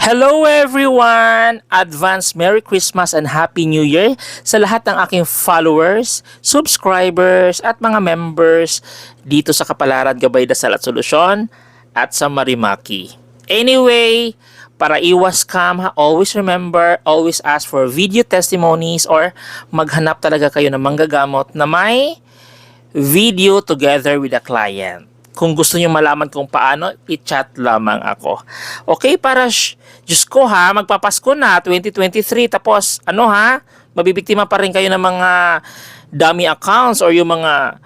Hello everyone! Advance Merry Christmas and Happy New Year sa lahat ng aking followers, subscribers at mga members dito sa Kapalaran Gabay Dasal at Solusyon at sa Marimaki. Anyway, para iwas scam, always remember, always ask for video testimonies or maghanap talaga kayo ng manggagamot na may video together with a client. Kung gusto niyo malaman kung paano, i-chat lamang ako. Okay, para, Diyos ko ha, magpapasko na, 2023, tapos, ano ha, mabibiktima pa rin kayo ng mga dummy accounts or yung mga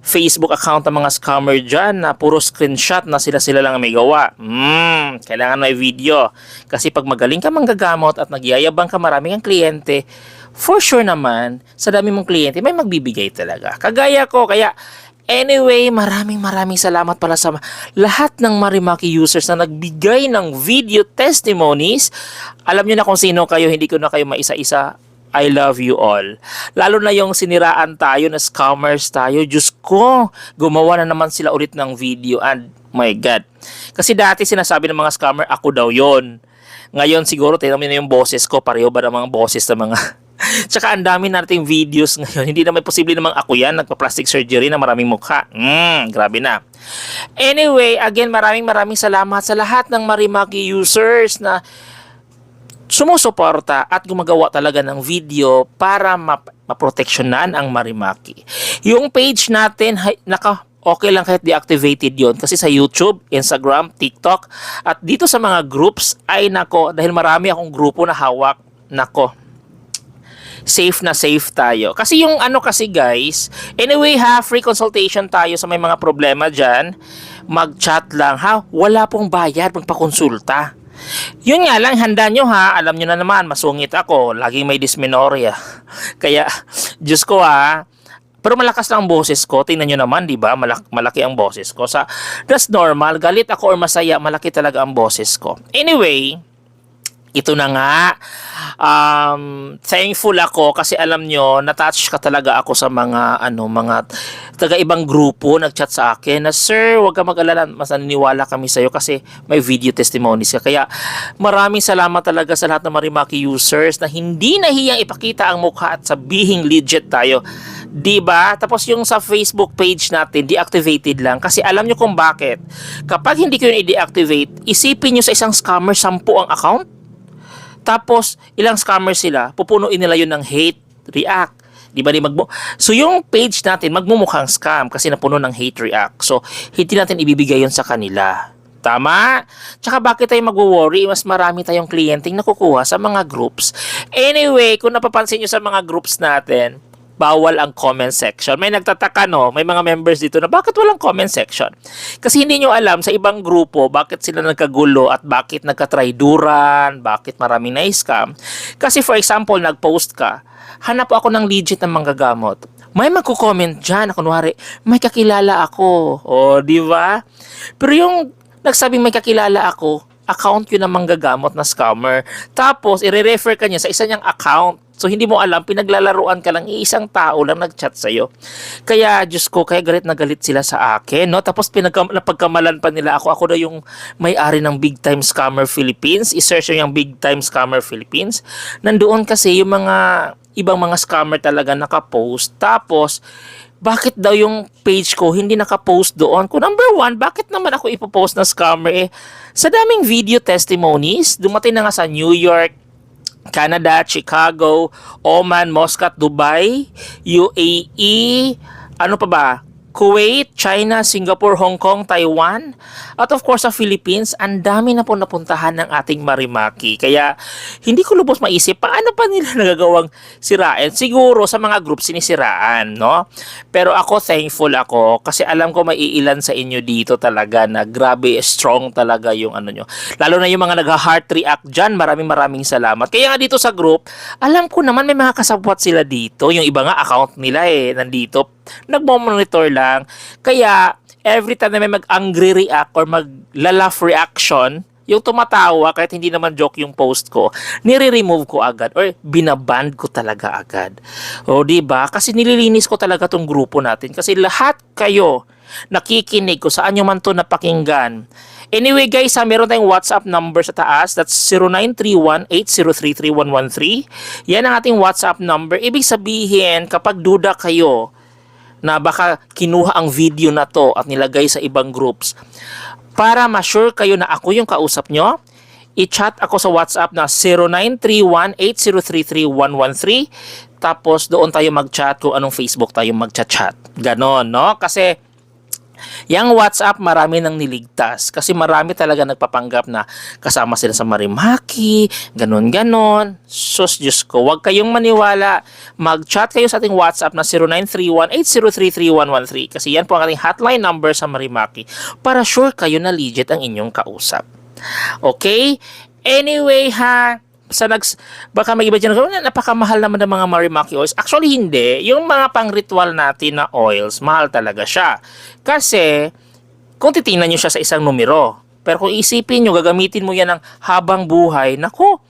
Facebook account ng mga scammer dyan na puro screenshot na sila-sila lang ang may gawa. Hmm, kailangan may video. Kasi pag magaling ka manggagamot at nagyayabang ka maraming ang kliyente, for sure naman, sa dami mong kliyente, may magbibigay talaga. Kagaya ko, kaya Anyway, maraming maraming salamat pala sa lahat ng Marimaki users na nagbigay ng video testimonies. Alam niyo na kung sino kayo, hindi ko na kayo maisa-isa. I love you all. Lalo na yung siniraan tayo na scammers tayo. Diyos ko, gumawa na naman sila ulit ng video and my God. Kasi dati sinasabi ng mga scammer, ako daw yon. Ngayon siguro, tingnan na yung boses ko. Pareho ba ng mga boses ng mga Tsaka ang dami nating videos ngayon. Hindi naman posible namang ako yan, nagpa-plastic surgery na maraming mukha. Hmm, grabe na. Anyway, again, maraming maraming salamat sa lahat ng Marimaki users na sumusuporta at gumagawa talaga ng video para map- maproteksyonan ang Marimaki. Yung page natin, naka okay lang kahit deactivated yon kasi sa YouTube, Instagram, TikTok at dito sa mga groups ay nako dahil marami akong grupo na hawak nako safe na safe tayo. Kasi yung ano kasi guys, anyway ha, free consultation tayo sa may mga problema dyan. Mag-chat lang ha, wala pong bayad magpakonsulta. Yun nga lang, handa nyo ha, alam nyo na naman, masungit ako, laging may dysmenorrhea. Kaya, Diyos ko ha, pero malakas lang ang boses ko. Tingnan nyo naman, di ba? Malak- malaki ang boses ko. Sa, that's normal. Galit ako or masaya, malaki talaga ang boses ko. Anyway, ito na nga. Um, thankful ako kasi alam nyo, natouch ka talaga ako sa mga ano, mga taga ibang grupo nagchat sa akin na Sir, huwag ka mag-alala, mas naniniwala kami sa iyo kasi may video testimonies ka. Kaya maraming salamat talaga sa lahat ng Marimaki users na hindi nahiyang ipakita ang mukha at sabihing legit tayo. 'Di ba? Tapos yung sa Facebook page natin, deactivated lang kasi alam nyo kung bakit. Kapag hindi ko yun i-deactivate, isipin nyo sa isang scammer 10 ang account. Tapos, ilang scammer sila, pupunuin nila yun ng hate, react. Di ba? Di magmu so, yung page natin, magmumukhang scam kasi napuno ng hate react. So, hindi natin ibibigay yun sa kanila. Tama? Tsaka bakit tayo magwo-worry? Mas marami tayong kliyenteng nakukuha sa mga groups. Anyway, kung napapansin nyo sa mga groups natin, bawal ang comment section. May nagtataka no, may mga members dito na bakit walang comment section? Kasi hindi nyo alam sa ibang grupo bakit sila nagkagulo at bakit nagkatrayduran, bakit maraming na-scam. Kasi for example, nag-post ka, hanap ako ng legit na manggagamot. May magko-comment dyan, kunwari, may kakilala ako. O, di ba? Pero yung nagsabing may kakilala ako, account yun ng manggagamot na scammer. Tapos, i-refer ka niya sa isa niyang account. So, hindi mo alam, pinaglalaruan ka lang, iisang tao lang nag-chat sa'yo. Kaya, Diyos ko, kaya galit na galit sila sa akin, no? Tapos, pinagka, napagkamalan pa nila ako. Ako na yung may-ari ng Big Time Scammer Philippines. I-search nyo yung Big Time Scammer Philippines. Nandoon kasi yung mga ibang mga scammer talaga nakapost. Tapos, bakit daw yung page ko hindi nakapost doon? Kung number one, bakit naman ako ipopost na scammer eh? Sa daming video testimonies, dumating na nga sa New York, Canada, Chicago, Oman, Muscat, Dubai, UAE, ano pa ba? Kuwait, China, Singapore, Hong Kong, Taiwan, at of course sa Philippines, ang dami na po napuntahan ng ating Marimaki. Kaya hindi ko lubos maisip paano pa nila nagagawang sirain. Siguro sa mga group sinisiraan, no? Pero ako thankful ako kasi alam ko maiilan sa inyo dito talaga na grabe strong talaga yung ano nyo. Lalo na yung mga nag-heart react dyan, maraming maraming salamat. Kaya nga dito sa group, alam ko naman may mga kasabwat sila dito. Yung iba nga account nila eh, nandito nagmo-monitor lang. Kaya, every time na may mag-angry react or mag-laugh reaction, yung tumatawa kahit hindi naman joke yung post ko, nire-remove ko agad or binaband ko talaga agad. O di ba? Kasi nililinis ko talaga tong grupo natin kasi lahat kayo nakikinig ko saan nyo man to napakinggan Anyway guys, ha, meron tayong WhatsApp number sa taas. That's 0931-8033113. Yan ang ating WhatsApp number. Ibig sabihin, kapag duda kayo na baka kinuha ang video na to at nilagay sa ibang groups, para ma-sure kayo na ako yung kausap nyo, i-chat ako sa WhatsApp na 0931-8033113 tapos doon tayo mag-chat kung anong Facebook tayo mag-chat-chat. Ganon, no? Kasi Yang WhatsApp marami nang niligtas kasi marami talaga nagpapanggap na kasama sila sa Marimaki, ganon-ganon. Sus, Diyos ko, huwag kayong maniwala. Mag-chat kayo sa ating WhatsApp na 0931-8033113 kasi yan po ang ating hotline number sa Marimaki para sure kayo na legit ang inyong kausap. Okay? Anyway ha, sa nags baka may iba dyan na napakamahal naman ng mga Marimaki oils. Actually hindi, yung mga pang-ritual natin na oils, mahal talaga siya. Kasi kung titingnan nyo siya sa isang numero, pero kung isipin nyo, gagamitin mo yan ng habang buhay, nako,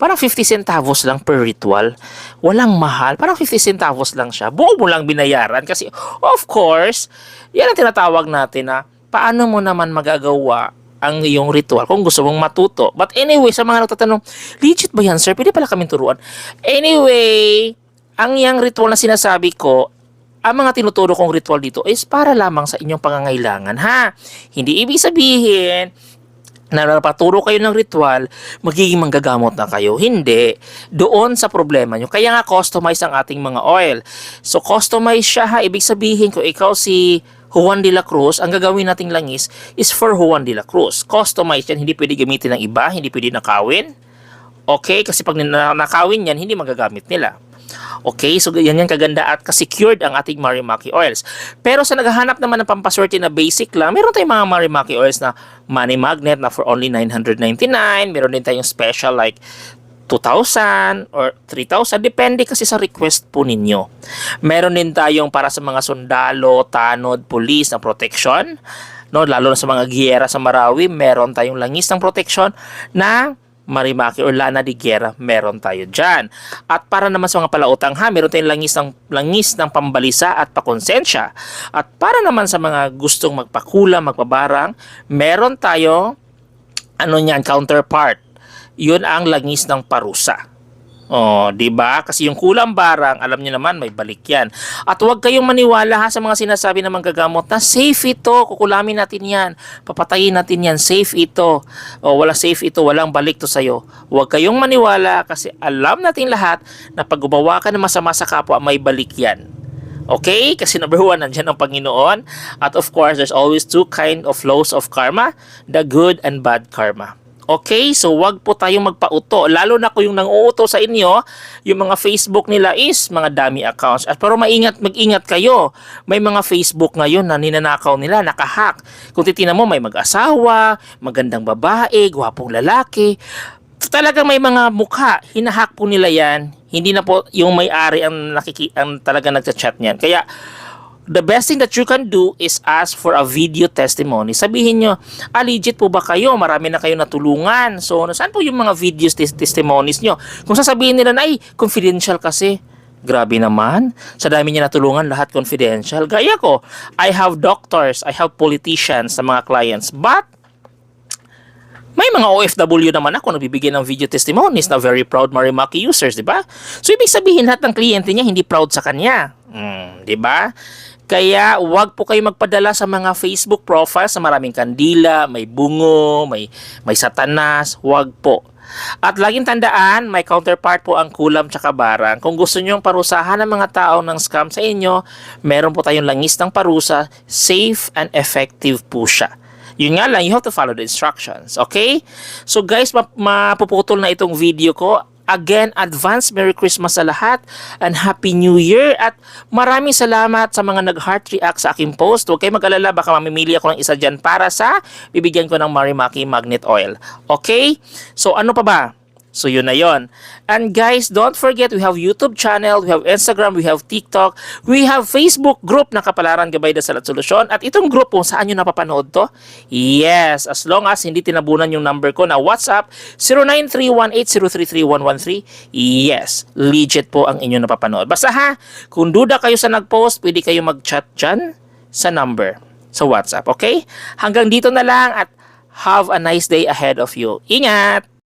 parang 50 centavos lang per ritual. Walang mahal, parang 50 centavos lang siya. Buo mo lang binayaran kasi of course, yan ang tinatawag natin na paano mo naman magagawa ang iyong ritual kung gusto mong matuto. But anyway, sa mga nagtatanong, legit ba yan sir? Pwede pala kami turuan. Anyway, ang yang ritual na sinasabi ko, ang mga tinuturo kong ritual dito is para lamang sa inyong pangangailangan ha. Hindi ibig sabihin na napaturo kayo ng ritual, magiging manggagamot na kayo. Hindi. Doon sa problema nyo. Kaya nga customize ang ating mga oil. So customize siya ha. Ibig sabihin kung ikaw si Juan de la Cruz, ang gagawin nating langis is for Juan de la Cruz. Customize yan, hindi pwede gamitin ng iba, hindi pwede nakawin. Okay, kasi pag na- nakawin yan, hindi magagamit nila. Okay, so yan yan kaganda at ka-secured ang ating Marimaki oils. Pero sa naghahanap naman ng pampaswerte na basic lang, meron tayong mga Marimaki oils na money magnet na for only 999. Meron din tayong special like 2,000 or 3,000 depende kasi sa request po ninyo. Meron din tayong para sa mga sundalo, tanod, pulis na protection. No, lalo na sa mga giyera sa Marawi, meron tayong langis ng protection na Marimaki or Lana de Guerra, meron tayo dyan. At para naman sa mga palautang ha, meron tayong langis ng, langis ng pambalisa at pakonsensya. At para naman sa mga gustong magpakula, magpabarang, meron tayo ano niyan, counterpart yun ang langis ng parusa. Oh, 'di ba? Kasi yung kulang barang, alam niyo naman may balik 'yan. At huwag kayong maniwala ha sa mga sinasabi ng manggagamot na safe ito, kukulamin natin 'yan, papatayin natin 'yan, safe ito. O wala safe ito, walang balik to sa'yo. Huwag kayong maniwala kasi alam natin lahat na pag ka ng masama sa kapwa, may balik 'yan. Okay? Kasi number one, nandiyan ang Panginoon. At of course, there's always two kind of laws of karma, the good and bad karma. Okay, so wag po tayong magpauto. Lalo na kung yung nang-uuto sa inyo, yung mga Facebook nila is mga dummy accounts. At pero maingat, mag-ingat kayo. May mga Facebook ngayon na ninanakaw nila, nakahack. Kung titingnan mo, may mag-asawa, magandang babae, gwapong lalaki. Talagang may mga mukha, hinahack po nila yan. Hindi na po yung may-ari ang, nakiki, ang talaga nagchat niyan. Kaya, the best thing that you can do is ask for a video testimony. Sabihin nyo, ah, legit po ba kayo? Marami na kayo natulungan. So, saan po yung mga videos tes- testimonies nyo? Kung sasabihin nila na, ay, confidential kasi. Grabe naman. Sa dami niya natulungan, lahat confidential. Gaya ko, I have doctors, I have politicians sa mga clients. But, may mga OFW naman ako nagbibigay ng video testimonies na very proud Marimaki users, di ba? So, ibig sabihin lahat ng kliyente niya hindi proud sa kanya. Mm, di ba? Kaya wag po kayo magpadala sa mga Facebook profiles sa maraming kandila, may bungo, may may satanas, wag po. At laging tandaan, may counterpart po ang kulam tsaka barang. Kung gusto nyo parusahan ng mga tao ng scam sa inyo, meron po tayong langis ng parusa, safe and effective po siya. Yun nga lang, you have to follow the instructions. Okay? So guys, map- mapuputol na itong video ko. Again, advance Merry Christmas sa lahat and Happy New Year at maraming salamat sa mga nag-heart react sa aking post. Huwag kayo mag-alala, baka mamimili ako ng isa dyan para sa bibigyan ko ng Marimaki Magnet Oil. Okay? So ano pa ba? So yun na yun. And guys, don't forget we have YouTube channel, we have Instagram, we have TikTok, we have Facebook group na Kapalaran Gabay Dasal at Solusyon. At itong group kung saan nyo napapanood to? Yes, as long as hindi tinabunan yung number ko na WhatsApp 093180333113. Yes, legit po ang inyong napapanood. Basta ha, kung duda kayo sa nag-post, pwede kayo mag-chat dyan sa number sa WhatsApp. Okay? Hanggang dito na lang at Have a nice day ahead of you. Ingat!